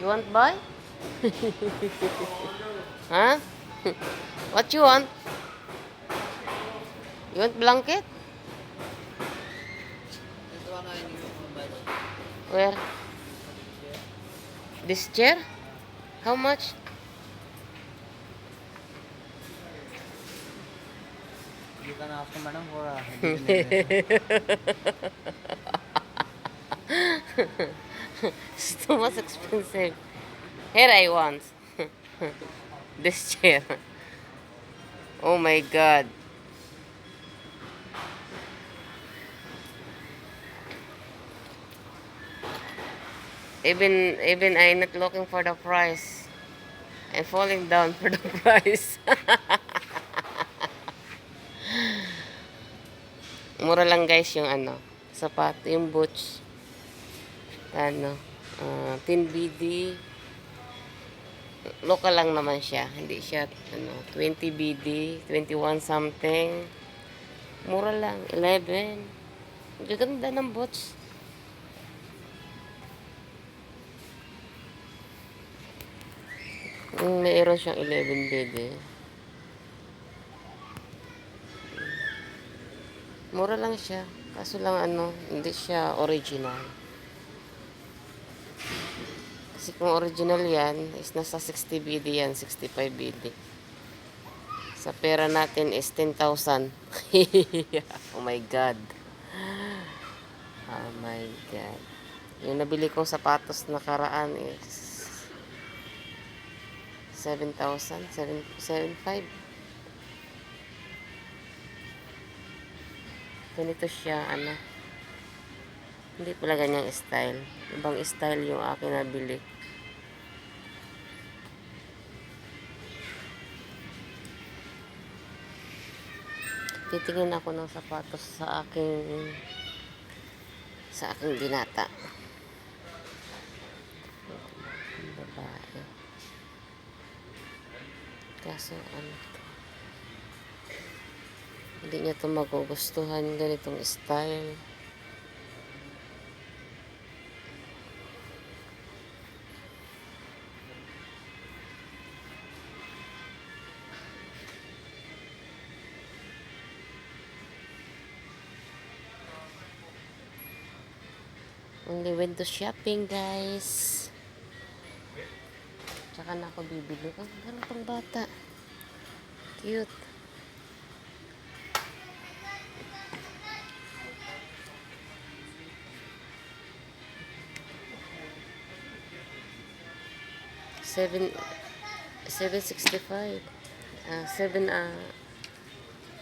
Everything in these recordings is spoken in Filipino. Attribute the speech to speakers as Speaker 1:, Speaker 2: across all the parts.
Speaker 1: You want buy? huh? What you want? You want blanket?
Speaker 2: This one I need to buy.
Speaker 1: Where? This chair? How much?
Speaker 2: You can ask madam for a
Speaker 1: it's too much expensive. Here I want. this chair. Oh my god. Even even I not looking for the price. I'm falling down for the price. Mura lang guys yung ano, sapat, yung boots. Ano, ah, 10 BD. Local lang naman siya. Hindi siya, ano, 20 BD, 21 something. Mura lang, 11. Gaganda ng boots. Mm, Mayroon siyang 11 BD. Mura lang siya. Kaso lang ano, hindi siya original. Kasi kung original yan, is nasa 60 BD yan, 65 BD. Sa pera natin is 10,000. oh my God. Oh my God. Yung nabili kong sapatos nakaraan is 7,000, 7,500. ganito siya, ano. Hindi pala ganyang style. Ibang style yung akin nabili. Titingin ako ng sapatos sa aking sa aking binata. Babae. Kaso ano to? Hindi niya to magugustuhan ganitong style. Only to shopping, guys. Tsaka na ako bibili. Oh, ano pang bata? Cute. Seven, seven sixty-five. Ah, seven, ah,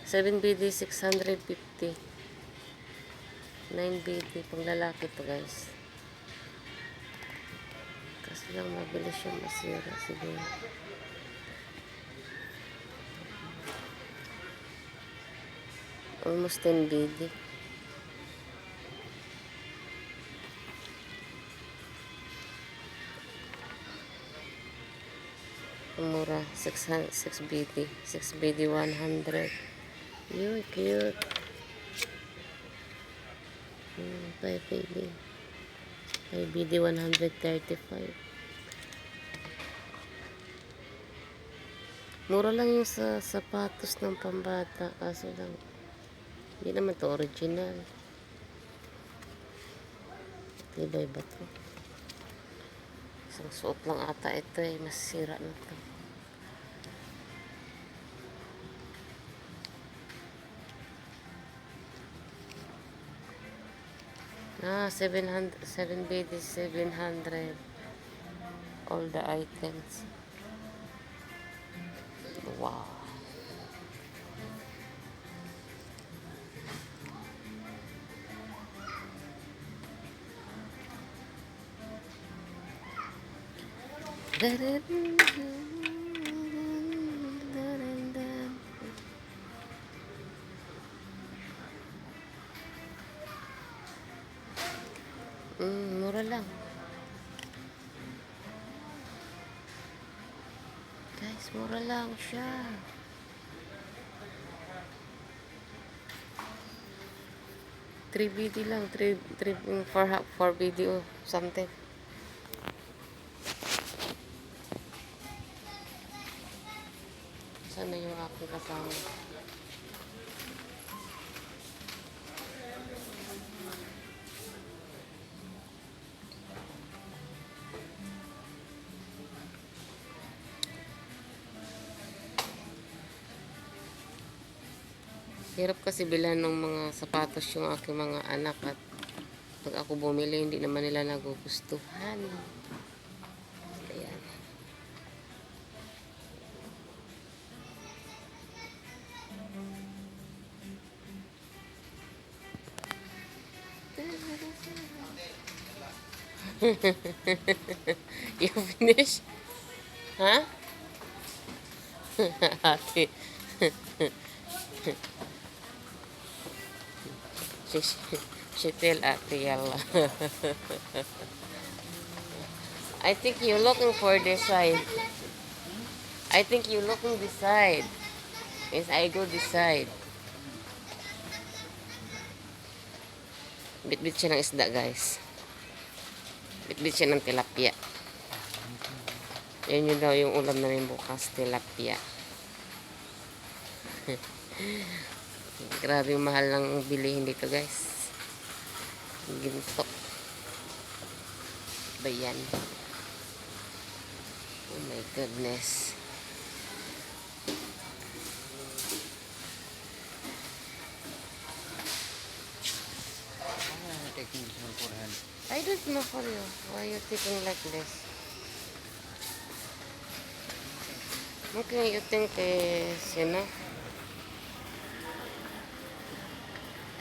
Speaker 1: seven BD, six hundred fifty. 9 BD. Pang lalaki to guys. Kasi lang mabilis siya masira siguro. Almost 10 BD. Mura. 6, 6 BD. 6 BD 100. Yun, cute. Hmm, 5 BD. 5 BD 135. Mura lang yung sa sapatos ng pambata. Kaso lang, hindi naman to original. Tibay ba to? Isang suot lang ata ito eh. Masira na to. Ah, 700, 7 BD, 700. All the items. Wow. Mm, Guys, mura lang siya. Three BD lang, three, three, four, four BD or something. Sana yung aking kasama. Hirap kasi bilhan ng mga sapatos yung aking mga anak at pag ako bumili, hindi naman nila nagugustuhan. Ayan. you finish? Huh? Ate. she tell Ate Yala. I think you're looking for this side. I think you're looking this side. Yes, I go this side. Bit-bit siya ng isda, guys. Bit-bit siya ng tilapia. Yan yun daw yung ulam namin bukas, tilapia. Grabe mahal ng bilihin dito, guys. Ginto. Ba yan? Oh my goodness.
Speaker 2: Taking?
Speaker 1: I don't know for you. Why you thinking like this? Can you think is, you know?